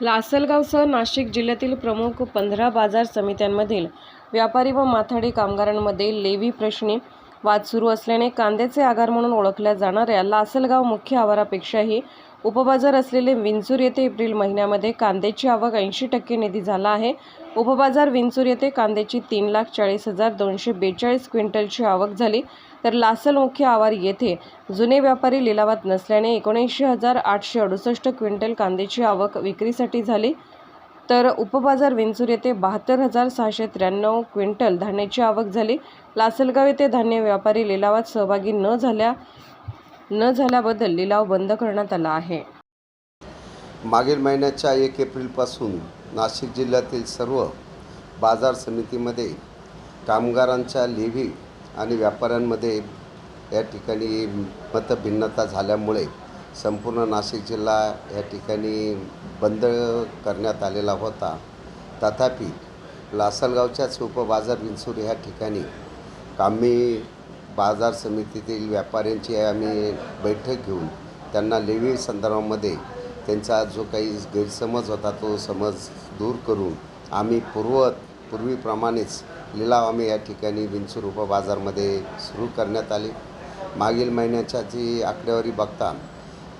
लासलगावसह नाशिक जिल्ह्यातील प्रमुख पंधरा बाजार समित्यांमधील व्यापारी व माथाडी कामगारांमध्ये लेवी प्रश्नी वाद सुरू असल्याने कांद्याचे आगार म्हणून ओळखल्या जाणाऱ्या लासलगाव मुख्य आवारापेक्षाही उपबाजार असलेले विंचूर येथे एप्रिल महिन्यामध्ये कांद्याची आवक ऐंशी टक्के निधी झाला आहे. उपबाजार विंचूर येथे कांद्याची तीन लाख चाळीस हजार दोनशे बेचाळीस क्विंटलची आवक झाली. तर लासल मुख्य आवार येथे. जुने व्यापारी लिलावात नसल्याने एकोणऐंशी हजार आठशे अडुसष्ट क्विंटल कांद्याची आवक विक्रीसाठी झाली. तर उपबाजार विंचूर येथे बहात्तर हजार सहाशे त्र्याण्णव क्विंटल धान्याची आवक झाली. लासलगाव येथे धान्य व्यापारी लिलावात सहभागी न झाल्या न झाल्याबद्दल लिलाव बंद करण्यात आला आहे. मागील महिन्याच्या एक एप्रिलपासून नाशिक जिल्ह्यातील सर्व बाजार समितीमध्ये कामगारांच्या लेव्ही आणि व्यापाऱ्यांमध्ये या ठिकाणी मतभिन्नता झाल्यामुळे संपूर्ण नाशिक जिल्हा या ठिकाणी बंद करण्यात आलेला होता. तथापि लासलगावच्याच उपबाजार विंचूर ह्या ठिकाणी कामी बाजार समितीतील व्यापाऱ्यांची आम्ही बैठक घेऊन त्यांना लेवी संदर्भामध्ये त्यांचा जो काही गैरसमज होता तो समज दूर करून आम्ही पूर्व पूर्वीप्रमाणेच लिलाव आम्ही या ठिकाणी विंचूर बाजारमध्ये सुरू करण्यात आले. मागील महिन्याच्या जी आकडेवारी बघता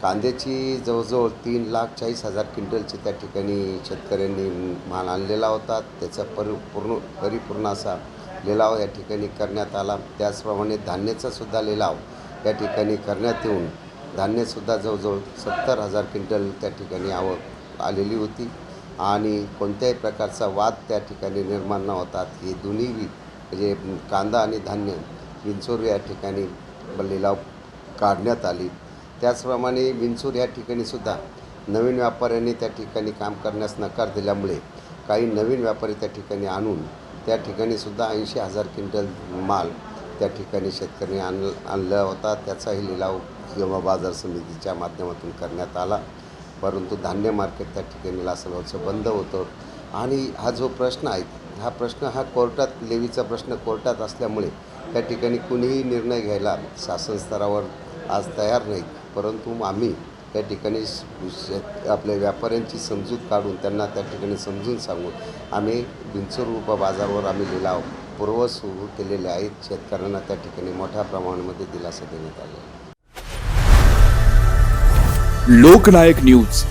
कांद्याची जवळजवळ तीन लाख चाळीस हजार क्विंटलची त्या ठिकाणी शेतकऱ्यांनी माल आणलेला होता. त्याचा परि पूर्ण परिपूर्ण असा लिलाव या ठिकाणी करण्यात आला. त्याचप्रमाणे धान्याचासुद्धा लिलाव या ठिकाणी करण्यात येऊन धान्यसुद्धा जवळजवळ सत्तर हजार क्विंटल त्या ठिकाणी आवक आलेली होती. आणि कोणत्याही प्रकारचा वाद त्या ठिकाणी निर्माण न होतात हे दोन्ही म्हणजे कांदा आणि धान्य विंचूर या ठिकाणी लिलाव काढण्यात आली. त्याचप्रमाणे विंचूर या ठिकाणी सुद्धा नवीन व्यापाऱ्यांनी त्या ठिकाणी काम करण्यास नकार दिल्यामुळे काही नवीन व्यापारी त्या ठिकाणी आणून त्या ठिकाणी सुद्धा ऐंशी हजार क्विंटल माल त्या ठिकाणी शेतकऱ्यांनी आण आणला होता. त्याचाही लिलाव किंवा बाजार समितीच्या माध्यमातून करण्यात आला. परंतु धान्य मार्केट त्या ठिकाणी लासलगावचं बंद होतं. आणि हा जो प्रश्न आहे हा प्रश्न हा कोर्टात लेवीचा प्रश्न कोर्टात असल्यामुळे त्या ठिकाणी कुणीही निर्णय घ्यायला शासन स्तरावर आज तयार नाही. परंतु आम्ही त्या ठिकाणी शेत आपल्या व्यापाऱ्यांची समजूत काढून त्यांना त्या ठिकाणी समजून सांगून आम्ही विंचूर रुपा बाजारावर आम्ही लिलाव पूर्व सुरू केलेले आहेत. शेतकऱ्यांना त्या ठिकाणी मोठ्या प्रमाणामध्ये दिलासा देण्यात आला आहे. लोकनायक न्यूज.